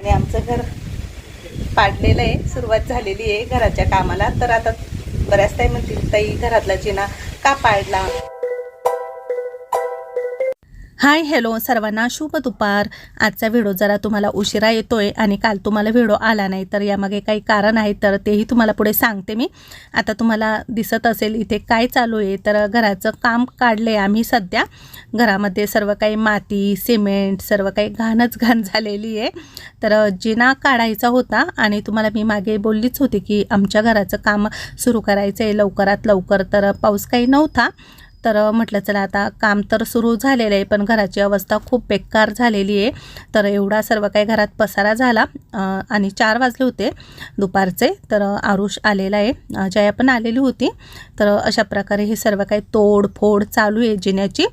आणि आमचं घर पाडलेलं आहे सुरुवात झालेली आहे घराच्या कामाला. तर आता बऱ्याच ताई म्हणतील ताई घरातला जिना का पाडला? हाय हॅलो सर्वांना शुभ दुपार. आजचा व्हिडिओ जरा तुम्हाला उशिरा येतोय आणि काल तुम्हाला व्हिडिओ आला नाही तर यामागे काही कारण आहे तर तेही तुम्हाला पुढे सांगते मी. आता तुम्हाला दिसत असेल इथे काय चालू आहे तर घराचं काम काढले आम्ही सध्या. घरामध्ये सर्व काही माती सिमेंट सर्व काही घाणच घाण झालेली आहे. तर जिना काढायचा होता आणि तुम्हाला मी मागे बोललीच होती की आमच्या घराचं काम सुरू करायचं आहे लवकरात लवकर. तर पाऊस काही नव्हता. तर म्हटलं चला आता काम तर सुरू झालेलं आहे पण घराची अवस्था खूप बेकार झालेली आहे. तर एवढा सर्व काही घरात पसारा झाला. आणि चार वाजले होते दुपारचे तर आरुष आलेला आहे. जया पण आलेली होती. तर अशा प्रकारे हे सर्व काही तोडफोड चालू आहे जिन्याची.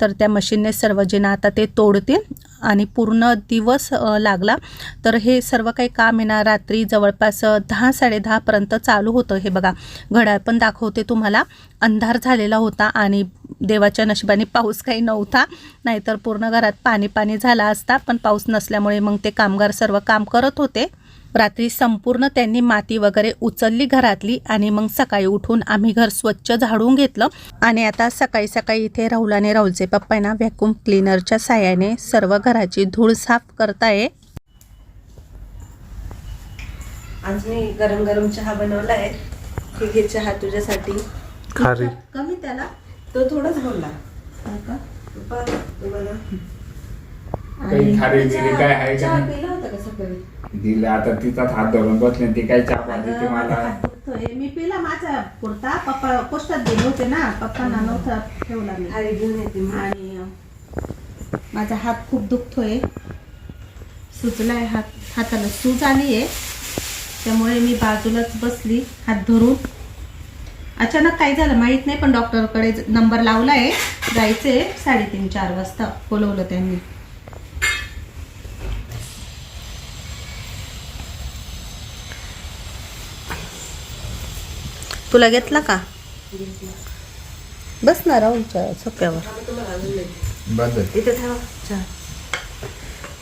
तर त्या मशीनने सर्व जिना आता ते तोडतील आणि पूर्ण दिवस लागला. तर हे सर्व काही काम येणार रात्री जवळपास दहा साडेदहापर्यंत चालू होतं. हे बघा घड्याळ पण दाखवते तुम्हाला. अंधार झालेला होता आणि देवाच्या नशिबाने पाऊस काही नव्हता. नाहीतर पूर्ण घरात पाणी पाणी झाला असता पण पाऊस नसल्यामुळे मग ते कामगार सर्व काम करत होते. रात्री संपूर्ण त्यांनी माती वगैरे उचलली घरातली आणि मग सकाळी उठून आम्ही घर स्वच्छ झाडून घेतलं. आणि आता सकाळी सकाळी इथे राहुल आणि राहुलचे पप्पा ना व्हॅक्यूम क्लीनरच्या साह्याने सर्व घराची धूळ साफ करताय. आज मी गरम गरम चहा बनवला आहे हे घे चहा तुझ्यासाठी. खारी. कमी त्याला. तो थोडाच बोलला. का? बघ, बघा. काही खारी बिरी काय आहे का चहा नाही? पिला होता का सकाळी? दिलं आता तिचाच हात धरून बसले ती काय चापा देते अगं, मला माझा हात दुखतोय. मी पिला माझा पुरता पप्पा पोस्टात गेले होते ना. पप्पांना नव्हता ठेवला मी. खारी घेऊन येते. आणि अं, माझा हात खूप दुखतोय. सुजलाय हात हाताला सूज आली आहे त्यामुळे मी बाजूलाच बसली हात धरून. अचानक काय झालं माहीत नाही पण डॉक्टरकडे नंबर लावला आहे जायचंय साडेतीन चार वाजता. बोलवलं त्यांनी. तुला घेतला का? बस ना राहुलच्या सोप्यावर.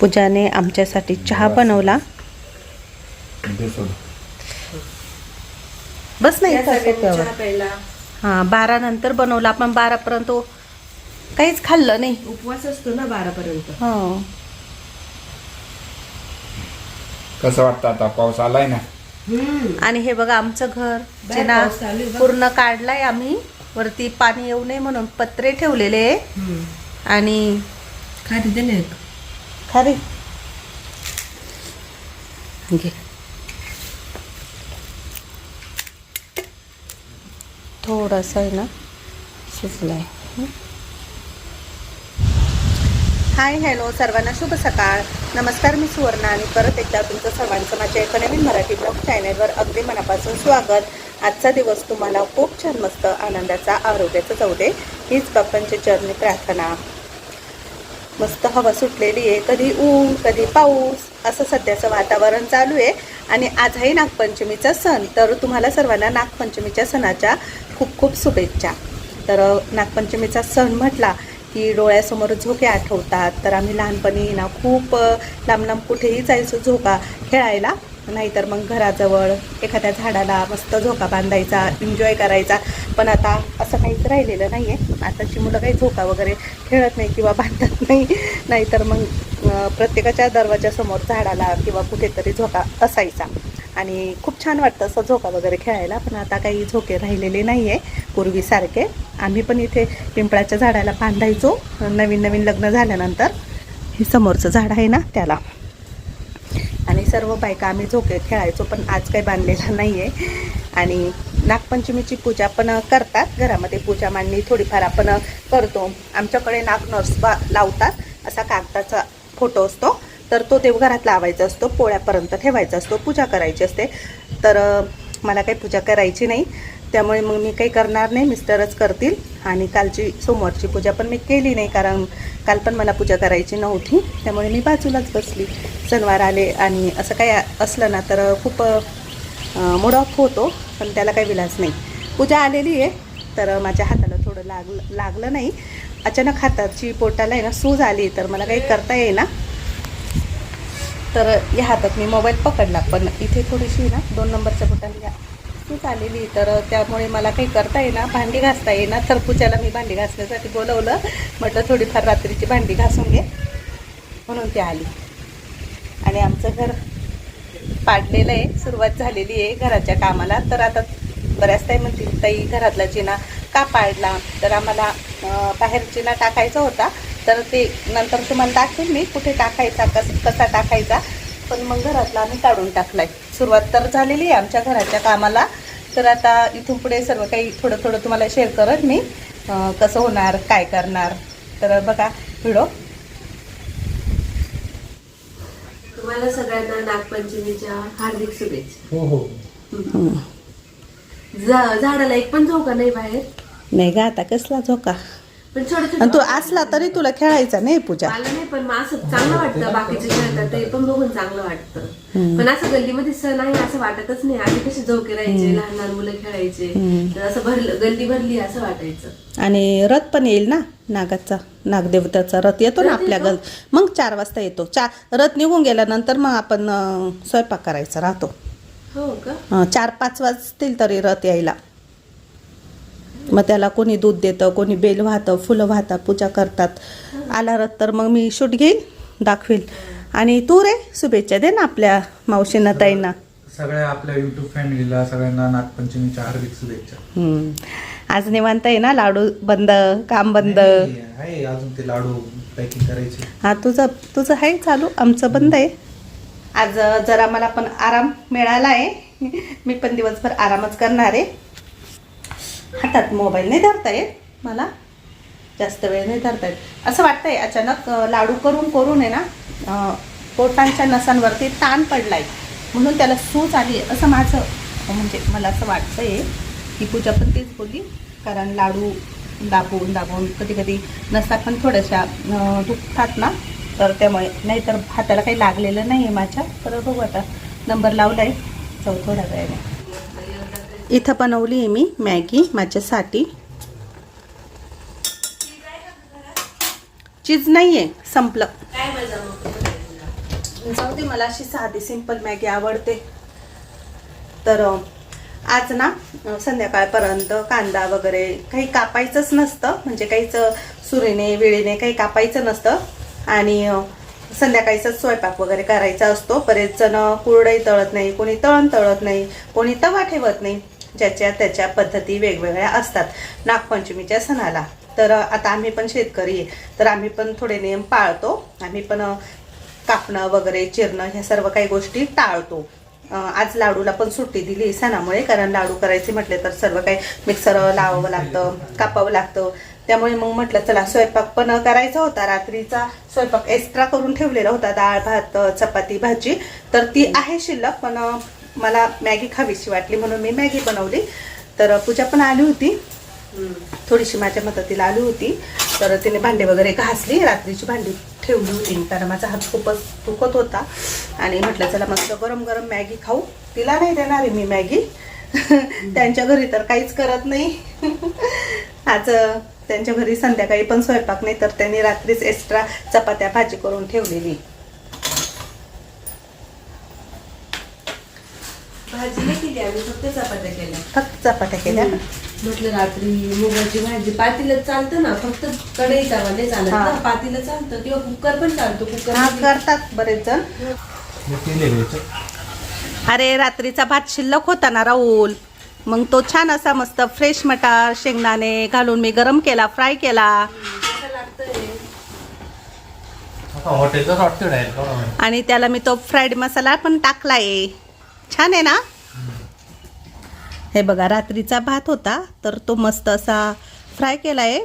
पूजाने आमच्यासाठी चहा बनवला. बस नाही प्यायला हा बारा नंतर बनवला आपण बारापर्यंत काहीच खाल्लं नाही. उपवास असतो ना बारा पर्यंत हो. कसं वाटतं आता? पाऊस आलाय ना? आणि हे बघा आमचं घर आहे बघ. पूर्ण काढलाय आम्ही. वरती पाणी येऊ नये म्हणून पत्रे ठेवलेले आहे. आणि खारी दे ना एक. खरे. घे. थोडंसं आहे ना शिजलाय. हाय हॅलो सर्वांना शुभ सकाळ. नमस्कार मी सुवर्णा आणि परत एकदा तुमचं सर्वांचं माझ्या एका नवीन मराठी ब्लॉग चॅनलवर अगदी मनापासून स्वागत. आजचा दिवस तुम्हाला खूप छान मस्त आनंदाचा आरोग्याचा जाऊ दे हीच बाप्पांची चरणी प्रार्थना. मस्त हवा सुटलेली आहे कधी ऊन कधी पाऊस असं सध्याचं वातावरण चालू आहे. आणि आज आहे नागपंचमीचा सण तर तुम्हाला सर्वांना नागपंचमीच्या सणाच्या खूप खूप शुभेच्छा. तर नागपंचमीचा सण म्हटला की डोळ्यासमोर झोके आठवतात. तर आम्ही लहानपणी ना खूप लांब लांब कुठेही जायचो झोका खेळायला. नाहीतर मग घराजवळ एखाद्या झाडाला मस्त झोका बांधायचा एन्जॉय करायचा. पण आता असं काहीच राहिलेलं नाही आहे आताची मुलं काही झोका वगैरे खेळत नाही किंवा बांधत नाही. नाहीतर मग प्रत्येकाच्या दरवाजासमोर झाडाला किंवा कुठेतरी झोका असायचा. आणि खूप छान वाटतं असं झोका वगैरे खेळायला पण आता काही झोके राहिलेले नाही आहे पूर्वीसारखे. आम्ही पण इथे पिंपळाच्या झाडाला बांधायचो. नवीन नवीन लग्न झाल्यानंतर हे समोरचं झाड आहे ना त्याला. आणि सर्व बायका आम्ही झोके खेळायचो पण आज काही बांधलेला नाही आहे आणि नागपंचमीची पूजा पण करतात. घरामध्ये पूजा मांडणी थोडीफार आपण करतो. आमच्याकडे नाग नर्सबा लावतात. असा कागदाचा फोटो असतो. तर तो देवघरात लावायचा असतो पोळ्यापर्यंत ठेवायचा असतो पूजा करायची असते. तर मला काही पूजा करायची नाही. त्यामुळे मग मी काही करणार नाही मिस्टरच करतील. आणि कालची सोमवारची पूजा पण मी केली नाही कारण काल पण मला पूजा करायची नव्हती. त्यामुळे मी बाजूलाच बसली. सणवार आले आणि असं काही असलं ना तर खूप मूड ऑफ होतो पण त्याला काही विलास नाही. पूजा आलेली आहे तर माझ्या हाताला थोडं लागलं लागलं नाही. अचानक हाताची पोटाला आहे ना सूज आली तर मला काही करता येईना. तर या हातात मी मोबाईल पकडला पण इथे थोडीशी ना दोन नंबरच्या बोटाला सूच आलेली तर त्यामुळे मला काही करता येईना भांडी घासता येईना. तर पूजाला मी भांडी घासण्यासाठी बोलवलं. म्हटलं थोडीफार रात्रीची भांडी घासून घे. म्हणून ती आली. आणि आमचं घर पाडलेलं आहे सुरुवात झालेली आहे घराच्या कामाला. तर आता बऱ्याच ताई म्हणतील ताई घरातला जिना का पाडला? तर आम्हाला बाहेर जिना टाकायचा होता. तर ते नंतर तुम्हाला दाखवेल मी कुठे टाकायचा कस कसा टाकायचा. पण मग घरातला आम्ही काढून टाकलाय. सुरुवात तर झालेली आहे आमच्या घराच्या कामाला. तर आता इथून पुढे सर्व काही थोडं थोडं तुम्हाला शेअर करत मी कसं होणार काय करणार. तर बघा व्हिडिओ. तुम्हाला सगळ्यांना नागपंचमीच्या हार्दिक शुभेच्छा. हो हो. झाडाला एक पण झोका नाही बाहेर? नाही गा आता कसला झोका? पण छोटे आणि तू असला तरी तुला खेळायचा नाही पूजा. मला नाही पण मग असं चांगलं वाटतं बाकीचे खेळतात ते पण बघून चांगलं वाटतं. पण असं गल्लीमध्ये सण आहे असं वाटतच नाही. आधी कसे झोके राहायचे लहान लहान मुलं खेळायचे. तर असं भरलं गल्ली भरली असं वाटायचं. आणि रथ पण येईल ना नागाचा नागदेवताचा रथ येतो ना आपल्या? गल मग चार वाजता येतो. चार रथ निघून गेल्यानंतर मग आपण स्वयंपाक करायचा राहतो. हो का? चार पाच वाजतील तरी रथ यायला. मग त्याला कोणी दूध देतं कोणी बेल वाहतं फुलं वाहतात पूजा करतात. आला तर मग मी शूट घेईन दाखवील आणि तू रे शुभेच्छा दे ना आपल्या मावशींना ताईंना. सगळ्या आपल्या युट्यूब फॅमिलीला सगळ्यांना नागपंचमीच्या हार्दिक शुभेच्छा. आज निवांत आहे ना लाडू बंद काम बंद? आहे अजून ते लाडू पॅकिंग करायचे. हा तुझं तुझं आहे चालू? आमचं बंद आहे. आज जरा मला पण आराम मिळाला आहे. मी पण दिवसभर आरामच करणार आहे. हातात मोबाईल नाही धरता येत मला जास्त वेळ नाही धरता येत. असं वाटतंय अचानक लाडू करून करून आहे ना पोटांच्या नसांवरती ताण पडलाय. म्हणून त्याला सूज आली आहे. असं माझं म्हणजे मला असं वाटतंय की पूजा पण तेच बोलली. कारण लाडू दाबून दाबून कधी कधी नसा पण थोड्याशा दुखतात ना. तर त्यामुळे नाहीतर हाताला काही लागलेलं नाही आहे माझ्या. तर बघू आता. नंबर लावला आहे जाऊ थोड्या वेळाने. इथं बनवली आहे मी मॅगी माझ्यासाठी. चीज नाही आहे संपलं जाऊ दे मला अशी साधी सिंपल मॅगी आवडते. तर आज ना संध्याकाळपर्यंत कांदा वगैरे काही कापायचंच नसतं. म्हणजे काहीच सुरीने विळीने काही कापायचं नसतं. आणि संध्याकाळीचाच स्वयंपाक वगैरे करायचा असतो. बरेच जण कुरडई तळत नाही कोणी तळण तळत नाही कोणी तवा ठेवत नाही. ज्याच्या त्याच्या पद्धती वेगवेगळ्या असतात. नागपंचमीच्या सणाला. तर आता आम्ही पण शेतकरी आहे. तर आम्ही पण थोडे नियम पाळतो. आम्ही पण कापणं वगैरे चिरणं ह्या सर्व काही गोष्टी टाळतो. आज लाडूला पण सुट्टी दिली सणामुळे कारण लाडू करायचे म्हटले तर सर्व काही मिक्सर लावावं लागतं कापावं लागतं. त्यामुळे मग म्हटलं चला स्वयंपाक पण करायचा होता. रात्रीचा स्वयंपाक एक्स्ट्रा करून ठेवलेला होता. डाळ भात चपाती भाजी. तर ती आहे शिल्लक पण मला मॅगी खावीशी वाटली म्हणून मी मॅगी बनवली. तर पूजा पण आली होती. थोडीशी माझ्या मदतीला आली होती. तर तिने भांडे वगैरे घासली रात्रीची भांडी ठेवली होती. कारण माझा हात खूपच दुखत होता. आणि म्हटलं चला मस्त गरम गरम मॅगी खाऊ. तिला नाही देणार आहे मी मॅगी. त्यांच्या घरी तर काहीच करत नाही. आज त्यांच्या घरी संध्याकाळी पण स्वयंपाक नाही तर त्यांनी रात्रीच एक्स्ट्रा चपात्या भाजी करून ठेवलेली भाजी नाही केली आम्ही फक्त चपात्या केल्या फक्त चपात्या केल्या म्हटलं रात्री मुगाची भाजी पातीला चालतं ना फक्त कढई तवा नाही चालत हा. ना पातीला चालतं किंवा कुकर पण चालतो कुकर करतात बरेच जण. अरे रात्रीचा भात शिल्लक होता ना राहुल. मग तो छान असा मस्त फ्रेश मटार शेंगदाणे घालून मी गरम केला फ्राय केला. हॉटेलचाच वाटतं डायरेक्ट. आणि त्याला मी तो फ्राईड मसाला पण टाकलाय. छान आहे ना? हे बघा रात्रीचा भात होता तर तो मस्त असा फ्राय केला आहे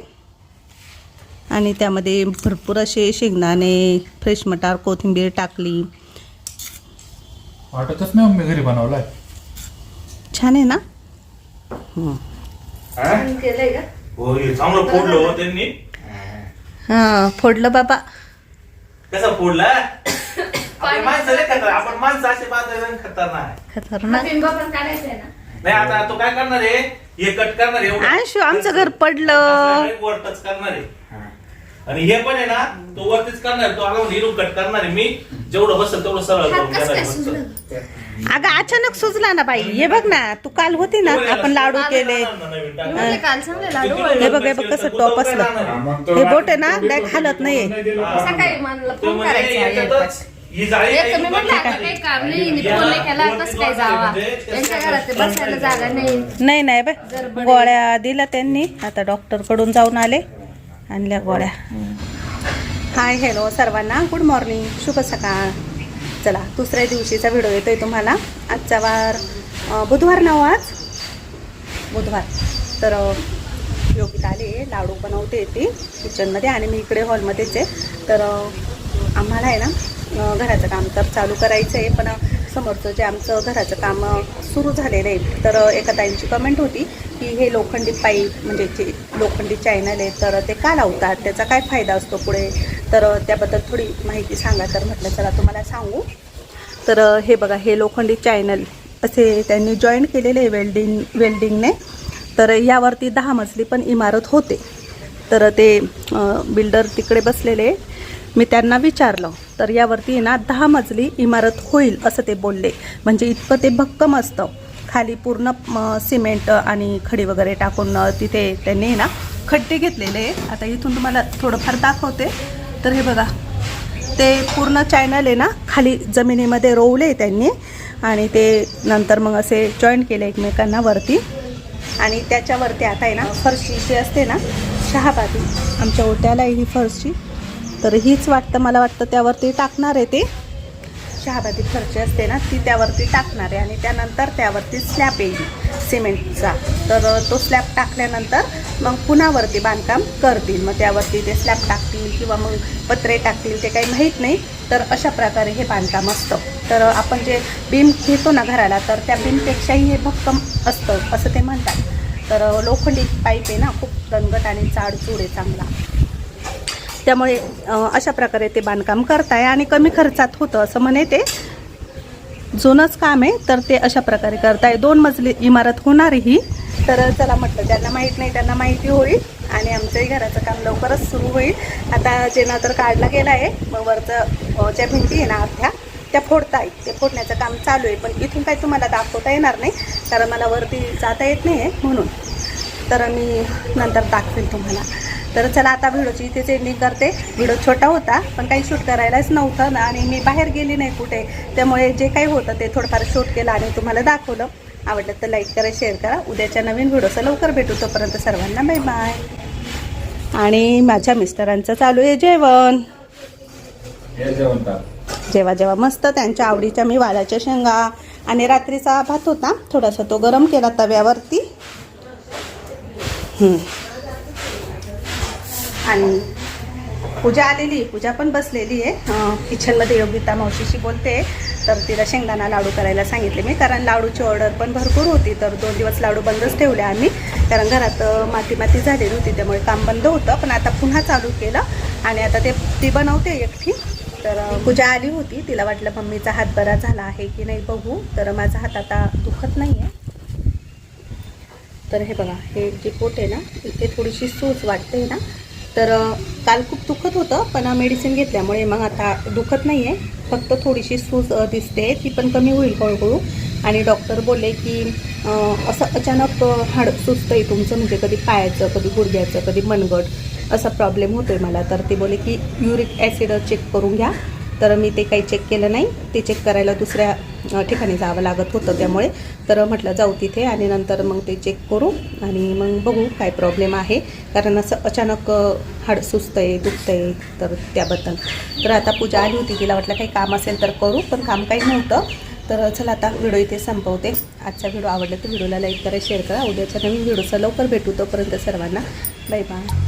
आणि त्यामध्ये भरपूर असे शेंगदाणे फ्रेश मटार कोथिंबीर टाकली. वाटतच नाही मी घरी बनवलाय. छान आहे ना? हा? केलंय का? चांगलं फोडलं हो त्यांनी. हां फोडलं बाबा. कसं फोडला? माणसं लय खतर आपण माणसं असे बांधायला खतरनाक खतरनाक. नाही आता तो काय करणार आहे? हे कट करणार आहे एवढं. अंशू, आमचं घर पडलं. असं वर टच करणार आहे. हा. आणि हे पण आहे ना तो वरतीच करणार तो आगा हिरून कट करणार आहे. मी जेवढं बसेल तेवढं सरळ करून देणार आहे फक्त. अगं अचानक सुचला ना बाई. हे बघ ना तू काल होती ना आपण लाडू केले. म्हटलं काल सांगले लाडू हे बघ, हे बघ कसं टॉप असलं. हा, हे बोट आहे ना डायरेक्ट हालत नाहीये. सकाळी मला तो फोन म्हणे करायचा याच्यातच ही जाळी एक काही तर मी म्हटलं दुकानात आता काही काम नाही मी नाही केला कसं काय जावा. त्यांच्या घरात ते बसायला जागा नाही. नाही नाही बाई. गोळ्या दिल्या त्यांनी. आता डॉक्टरकडून जाऊन आले. आणल्या गोळ्या. हाय हॅलो सर्वांना. गुड मॉर्निंग शुभ सकाळ. चला दुसऱ्या दिवशीचा व्हिडिओ येतोय तुम्हाला. आजचा वार अं, बुधवार नाव आज? बुधवार. तर अं, योगिता आले. लाडू बनवते ती किचनमध्ये आणि मी इकडे हॉलमध्येच आहे. तर अं, आम्हाला आहे ना घराचं काम तर चालू करायचं आहे पण समोरचं जे आमचं घराचं काम सुरू झालेलं आहे तर एका ताईंची कमेंट होती की हे लोखंडी पाईप म्हणजे जे लोखंडी चॅनल आहे तर ते का लावतात? त्याचा काय फायदा असतो पुढे? तर त्याबद्दल थोडी माहिती सांगा तर म्हटलं चला तुम्हाला सांगू. तर हे बघा हे लोखंडी चॅनल असे त्यांनी जॉईन केलेले आहे वेल्डिंग वेल्डिंगने तर यावरती दहा मजली पण इमारत होते. तर ते बिल्डर तिकडे बसलेले. मी त्यांना विचारलं तर यावरती ना दहा मजली इमारत होईल असं ते बोलले. म्हणजे इतकं ते भक्कम असतं. खाली पूर्ण सिमेंट आणि खडी वगैरे टाकून तिथे त्यांनी आहे ना खड्डे घेतलेले आता इथून तुम्हाला थोडंफार दाखवते. तर हे बघा ते पूर्ण चॅनल आहे ना खाली जमिनीमध्ये रोवले त्यांनी. आणि ते नंतर मग असे जॉईन केले एकमेकांना वरती. आणि त्याच्यावरती आता आहे ना फरशी जी असते ना शहाबादी आमच्या ओट्याला ही फरशी. तर हीच वाटतं मला वाटतं त्यावरती टाकणार आहे ते. शहाबादी फरची असते ना ती त्यावरती टाकणार आहे आणि त्यानंतर त्यावरती स्लॅब येईल सिमेंटचा. तर तो स्लॅब टाकल्यानंतर मग पुन्हा वरती बांधकाम करतील. मग त्यावरती ते स्लॅब टाकतील किंवा मग पत्रे टाकतील ते काही माहीत नाही. तर अशा प्रकारे हे बांधकाम असतं. तर आपण जे बीम घेतो ना घराला तर त्या बीमपेक्षाही हे भक्कम असतं असं ते म्हणतात. तर लोखंडी पाईप आहे ना खूप दणगट आणि जाडजूड आहे चांगला. त्यामुळे अशा प्रकारे ते बांधकाम करताय आणि कमी खर्चात होतं असं म्हणे ते. जुनंच काम आहे तर ते अशा प्रकारे करताय. दोन मजली इमारत होणार ही. तर चला म्हटलं ज्यांना माहीत नाही त्यांना माहिती होईल आणि आमचंही घराचं काम लवकरच सुरू होईल. आता जेना तर काढला गेला आहे मग वरचं ज्या भिंती आहे ना अर्ध्या त्या फोडताय. ते फोडण्याचं काम चालू आहे पण इथून काही तुम्हाला दाखवता येणार नाही कारण मला वरती जाता येत नाही आहे म्हणून. तर मी नंतर दाखवेन तुम्हाला. तर चला आता व्हिडिओची इथेच एंडिंग करते. व्हिडिओ छोटा होता पण काही शूट करायलाच नव्हतं ना आणि मी बाहेर गेली नाही कुठे. त्यामुळे जे काही होतं ते थोडंफार शूट केलं आणि तुम्हाला दाखवलं. आवडलं तर लाईक करा शेअर करा. उद्याच्या नवीन व्हिडिओचं लवकर भेटू. तोपर्यंत सर्वांना बाय बाय आणि माझ्या मिस्टरांचं चालू आहे जेवण. जेव्हा जेव्हा मस्त त्यांच्या आवडीच्या मी वालाच्या शेंगा आणि रात्रीचा भात होता थोडासा तो गरम केला तव्यावरती. हम्म. आणि पूजा आलेली पूजा पण बसलेली आहे. किचनमध्ये योगिता मावशीशी बोलते. तर तिला शेंगदाणा लाडू करायला सांगितले मी कारण लाडूची ऑर्डर पण भरपूर होती. तर दोन दिवस लाडू बंदच ठेवले आम्ही कारण घरात माती माती झालेली होती त्यामुळे काम बंद होतं. पण आता पुन्हा चालू केलं आणि आता ते ती बनवते एकटी. तर पूजा आली होती. तिला वाटलं मम्मीचा हात बरा झाला आहे की नाही बघू. तर माझा हात आता दुखत नाही आहे तर हे बघा हे जे पोट आहे ना इथे थोडीशी सूज वाटते ना तर काल खूप दुखत होतं पण मेडिसिन घेतल्यामुळे मग आता दुखत नाही आहे फक्त थोडीशी सूज दिसते. ती पण कमी होईल हळूहळू. आणि डॉक्टर बोलले की असं अचानक हाड सुचतं आहे तुमचं म्हणजे कधी पायाचं कधी गुडघ्याचं कधी मनगट असा प्रॉब्लेम होतो आहे मला. तर ते बोले की युरिक ॲसिड चेक करून घ्या. तर मी ते काही चेक केलं नाही. ते चेक करायला दुसऱ्या ठिकाणी जावं लागत होतं त्यामुळे. तर म्हटलं जाऊ तिथे आणि नंतर मग ते चेक करू आणि मग बघू काय प्रॉब्लेम आहे. कारण असं अचानक हाड सुचतं आहे दुखतं आहे तर त्याबद्दल. तर आता पूजा आली होती तिला वाटलं काही काम असेल तर करू पण काम काही नव्हतं. तर चला आता व्हिडिओ इथे संपवते. आजचा व्हिडिओ आवडला तर व्हिडिओला लाईक करा शेअर करा. उद्याच्या नवीन व्हिडिओचा लवकर भेटू तोपर्यंत सर्वांना बाय बाय